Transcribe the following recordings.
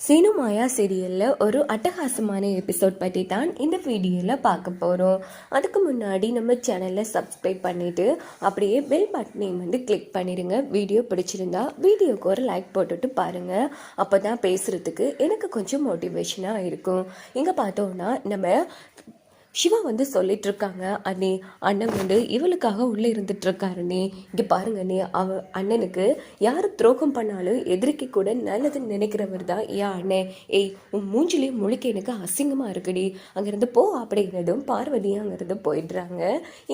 சீனுமாயா சீரியலில் ஒரு அட்டகாசமான எபிசோட் பற்றி தான் இந்த வீடியோவில் பார்க்க போகிறோம் அதுக்கு முன்னாடி நம்ம சேனலை சப்ஸ்கிரைப் பண்ணிவிட்டு அப்படியே பெல் பட்டனையும் வந்து கிளிக் பண்ணிடுங்க வீடியோ பிடிச்சிருந்தா வீடியோக்கு ஒரு லைக் போட்டுட்டு பாருங்கள் அப்போ தான் பேசுகிறதுக்கு எனக்கு கொஞ்சம் மோட்டிவேஷனாக இருக்கும். இங்கே பார்த்தோன்னா நம்ம சிவா வந்து சொல்லிட்டு இருக்காங்க அண்ணே அண்ணன் வந்து இவளுக்காக உள்ளே இருந்துட்டு இருக்காருண்ணே இங்கே பாருங்கண்ணே அவ அண்ணனுக்கு யார் துரோகம் பண்ணாலும் எதிரிக்கு கூட நல்லதுன்னு நினைக்கிறவர் தான் ஏன் அண்ணே. ஏய் உன் மூஞ்சிலே முழிக்க எனக்கு அசிங்கமாக இருக்குடி. அங்கேருந்து போ அப்படிங்கிறதும் பார்வதி அங்கேருந்து போயிடுறாங்க.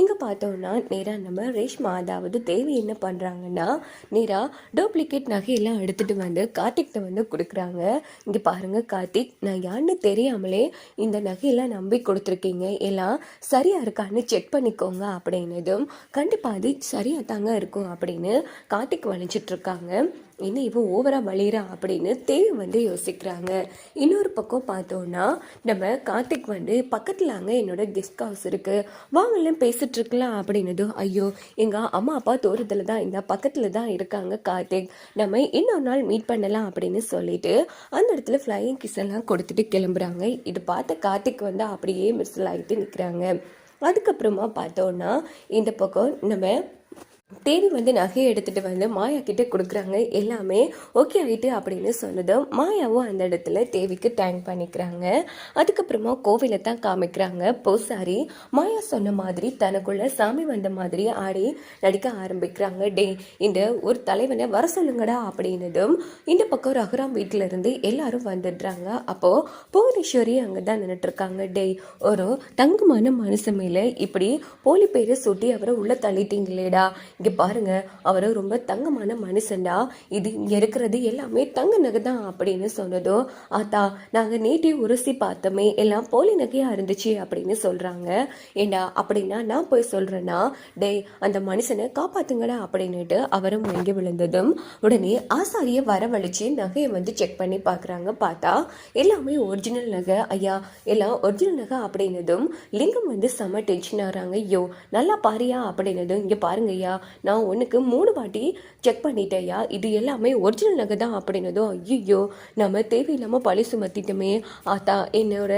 இங்கே பார்த்தோன்னா நேராக நம்ம ரேஷ்மா அதாவது தேவி என்ன பண்ணுறாங்கன்னா நேராக டூப்ளிகேட் நகையெல்லாம் எடுத்துகிட்டு வந்து கார்த்திக்கிட்ட வந்து கொடுக்குறாங்க. இங்கே பாருங்கள் கார்த்திக் நான் யாருன்னு தெரியாமலே இந்த நகையெல்லாம் நம்பி கொடுத்துருக்கீங்க. எல்லாம் சரியா இருக்கான்னு செக் பண்ணிக்கோங்க அப்படின்னதும் கண்டிப்பாக அது சரியாக தாங்க இருக்கும் அப்படின்னு கார்த்திக் வலிச்சிட்டு இருக்காங்க. என்ன இவன் ஓவராக வலிரா அப்படின்னு தேவி வந்து யோசிக்கிறாங்க. இன்னொரு பக்கம் பார்த்தோன்னா நம்ம கார்த்திக் வந்து பக்கத்தில் அங்கே என்னோட கெஸ்ட் ஹவுஸ் இருக்குது வாங்கலாம் பேசிட்டு இருக்கலாம் அப்படின்னதும் ஐயோ எங்கள் அம்மா அப்பா தூரத்தில் தான் இந்த பக்கத்தில் தான் இருக்காங்க கார்த்திக். நம்ம இன்னொரு நாள் மீட் பண்ணலாம் அப்படின்னு சொல்லிட்டு அந்த இடத்துல ஃப்ளையிங் கிஸ் எல்லாம் கொடுத்துட்டு கிளம்புறாங்க. இது பார்த்த கார்த்திக் வந்து அப்படியே மிஸ்ஸில் ஆகிட்டு நிற்கிறாங்க அதுக்கப்புறமா பார்த்தோன்னா இந்த பக்கம் நம்ம தேவி வந்து நகையை எடுத்துட்டு வந்து மாயா கிட்ட கொடுக்குறாங்க. எல்லாமே ஓகே ஆகிட்டு அப்படின்னு சொன்னதும் மாயாவும் அந்த இடத்துல தேவிக்கு தேங்க் பண்ணிக்கிறாங்க. அதுக்கப்புறமா கோவிலை தான் காமிக்கிறாங்க. பூசாரி மாயா சொன்ன மாதிரி தனக்குள்ள சாமி வந்த மாதிரி ஆடி நடிக்க ஆரம்பிக்கிறாங்க. டே இந்த ஒரு தலைவனை வர சொல்லுங்கடா அப்படின்னதும் இந்த பக்கம் ரகுராம் வீட்டில இருந்து எல்லாரும் வந்துடுறாங்க. அப்போ புவனேஸ்வரி அங்கே தான் நின்றுட்டு டே ஒரு தங்கமான மனுஷன் மேல இப்படி போலி பேரை சுட்டி அவரை உள்ள தள்ளிட்டீங்களேடா. இங்கே பாருங்க அவர் ரொம்ப தங்கமான மனுஷன்டா. இது இங்கே இருக்கிறது எல்லாமே தங்க நகை தான் அப்படின்னு சொன்னதும் ஆத்தா நாங்கள் நேற்றே உரசி பார்த்தோமே எல்லாம் போலி நகையாக இருந்துச்சு அப்படின்னு சொல்கிறாங்க ஏண்டா அப்படின்னா நான் போய் சொல்கிறேன்னா டேய் அந்த மனுஷனை காப்பாத்துங்கடா அப்படின்னுட்டு அவரும் மயங்கி விழுந்ததும் உடனே ஆசாரியை வரவழைச்சு நகையை வந்து செக் பண்ணி பார்க்குறாங்க பார்த்தா எல்லாமே ஒரிஜினல் நகை ஐயா எல்லாம் ஒரிஜினல் நகை அப்படின்னதும் லிங்கம் வந்து செம டென்ஷன் ஆகிறாங்க ஐயோ நல்லா பாரியா அப்படின்னதும் இங்கே பாருங்க ஐயா நான் உனக்கு மூணு வாட்டி செக் பண்ணிட்டேயா? இது எல்லாமே ஒரிஜினல் நகை தான் அப்படின்னதும் ஐயோ நம்ம தேவையில்லாமல் பழி சுமத்திட்டோமே. ஆத்தா என்னோட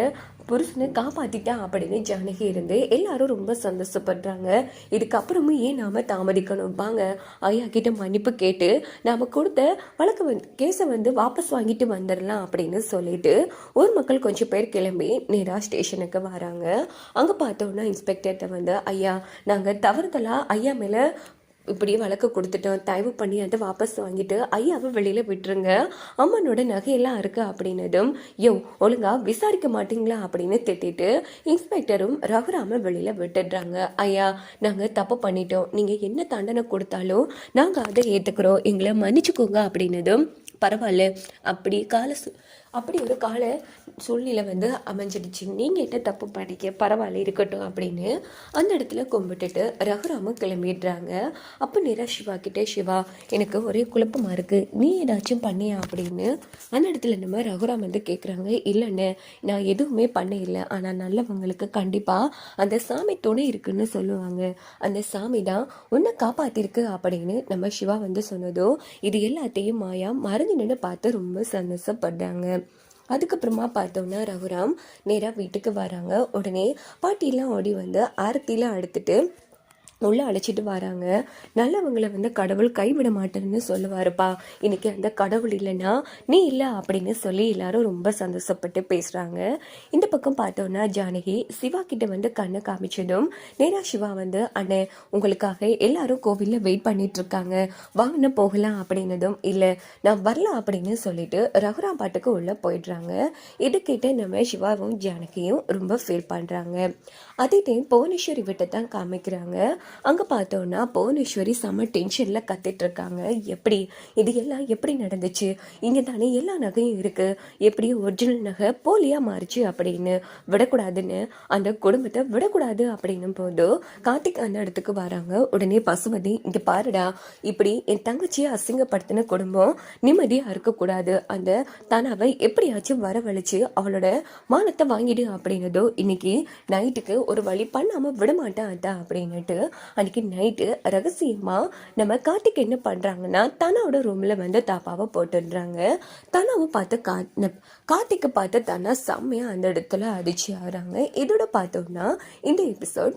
புருஷனை காப்பாற்றிட்டேன் அப்படின்னு ஜானகி இருந்து எல்லாரும் ரொம்ப சந்தோஷப்படுறாங்க. இதுக்கப்புறமும் ஏன் நாம தாமதிக்கணும்? வாங்க ஐயா கிட்ட மன்னிப்பு கேட்டு நாம கொடுத்த வழக்கு வந்து கேஸை வந்து வாபஸ் வாங்கிட்டு வந்துடலாம் அப்படின்னு சொல்லிட்டு ஊர் மக்கள் கொஞ்சம் பேர் கிளம்பி நேராக ஸ்டேஷனுக்கு வராங்க. அங்கே பார்த்தோன்னா இன்ஸ்பெக்டர்கிட்ட வந்து ஐயா நாங்கள் தவறுதலாக ஐயா மேலே இப்படி வழக்கு கொடுத்துட்டோம் தயவு பண்ணி அதை வாபஸ் வாங்கிட்டு ஐயாவை வெளியில் விட்டுருங்க. அம்மனோட நகையெல்லாம் இருக்குது அப்படின்னதும் யோ ஒழுங்கா விசாரிக்க மாட்டீங்களா? அப்படின்னு திட்டிட்டு இன்ஸ்பெக்டரும் ரகுராம வெளியில் விட்டுடுறாங்க. ஐயா நாங்கள் தப்பு பண்ணிட்டோம். நீங்கள் என்ன தண்டனை கொடுத்தாலும் நாங்கள் அதை ஏற்றுக்கிறோம் எங்களை மன்னிச்சுக்கோங்க அப்படின்னதும் பரவாயில்ல. அப்படி கால சு- அப்படி ஒரு கால சூழ்நிலை வந்து அமைஞ்சிடுச்சு. நீங்கள் என்ன தப்பு பண்ணிக்க பரவாயில்ல இருக்கட்டும் அப்படின்னு அந்த இடத்துல கும்பிட்டுட்டு ரகுராம கிளம்பிடுறாங்க. அப்போ நேரா சிவா கிட்டே சிவா எனக்கு ஒரே குழப்பமாக இருக்குது நீ ஏதாச்சும் பண்ணியா? அப்படின்னு அந்த இடத்துல நம்ம ரகுராம் வந்து கேட்குறாங்க இல்லைன்னு நான் எதுவுமே பண்ண இல்லை ஆனால் நல்லவங்களுக்கு கண்டிப்பாக அந்த சாமி துணை இருக்குன்னு சொல்லுவாங்க. அந்த சாமி தான் உன்னை காப்பாற்றிருக்கு அப்படின்னு நம்ம சிவா வந்து சொன்னதோ இது எல்லாத்தையும் மாயா மறந்து நின்று பார்த்து ரொம்ப சந்தோஷப்படுறாங்க அதுக்கப்புறமா பார்த்தோன்னா ரகுராம் நேராக வீட்டுக்கு வராங்க. உடனே பாட்டிலாம் ஓடி வந்து ஆரத்திலாம் எடுத்துட்டு உள்ளே அழைச்சிட்டு வராங்க. நல்லவங்களை வந்து கடவுள் கைவிட மாட்டேன்னு சொல்லுவாருப்பா. இன்னைக்கு அந்த கடவுள் இல்லைன்னா நீ இல்லை அப்படின்னு சொல்லி எல்லாரும் ரொம்ப சந்தோஷப்பட்டு பேசுகிறாங்க இந்த பக்கம் பார்த்தோன்னா ஜானகி சிவா கிட்ட வந்து கண்ணை காமிச்சதும் நேரா சிவா வந்து அண்ணே உங்களுக்காக எல்லாரும் கோவிலில் வெயிட் பண்ணிட்டு இருக்காங்க. வாங்கின போகலாம் அப்படின்னதும் இல்லை நான் வரல அப்படின்னு சொல்லிட்டு ரகுராம் பாட்டுக்கு உள்ளே போயிடுறாங்க. இது கேட்டு நம்ம சிவாவும் ஜானகியும் ரொம்ப ஃபீல் பண்ணுறாங்க அதே டைம் புவனேஸ்வரி விட்டு தான் காமிக்கிறாங்க. அங்கே பார்த்தோன்னா புவனேஸ்வரி செம்ம டென்ஷனில் கத்திட்ருக்காங்க. எப்படி? இது எல்லாம் எப்படி நடந்துச்சு? இங்கே தானே எல்லா நகையும் இருக்குது எப்படி ஒரிஜினல் நகை போலியாக மாறுச்சு அப்படின்னு விடக்கூடாதுன்னு அந்த குடும்பத்தை விடக்கூடாது அப்படின்னும் போது கார்த்திக் அந்த இடத்துக்கு வராங்க. உடனே பசுமதி இங்கே பாருடா இப்படி என் தங்கச்சியை அசிங்கப்படுத்தின குடும்பம் நிம்மதியாக இருக்கக்கூடாது. அந்த தனாவை எப்படியாச்சும் வரவழைச்சு அவளோட மானத்தை வாங்கிடு அப்படின்னதோ இன்னைக்கு நைட்டுக்கு ஒரு வழி பண்ணாமல் விட மாட்டேன் அத்தா அப்படின்னுட்டு அன்றைக்கி நைட்டு ரகசியமாக நம்ம கார்த்திக் என்ன பண்ணுறாங்கன்னா தனாவோட ரூமில் வந்து தாப்பாவை போட்டுடுறாங்க. தனாவை பார்த்து கா கார்த்திக்கை பார்த்து தனா செம்மையாக அந்த இடத்துல அடிச்சு ஆகிறாங்க இதோட பார்த்தோம்னா இந்த எபிசோட்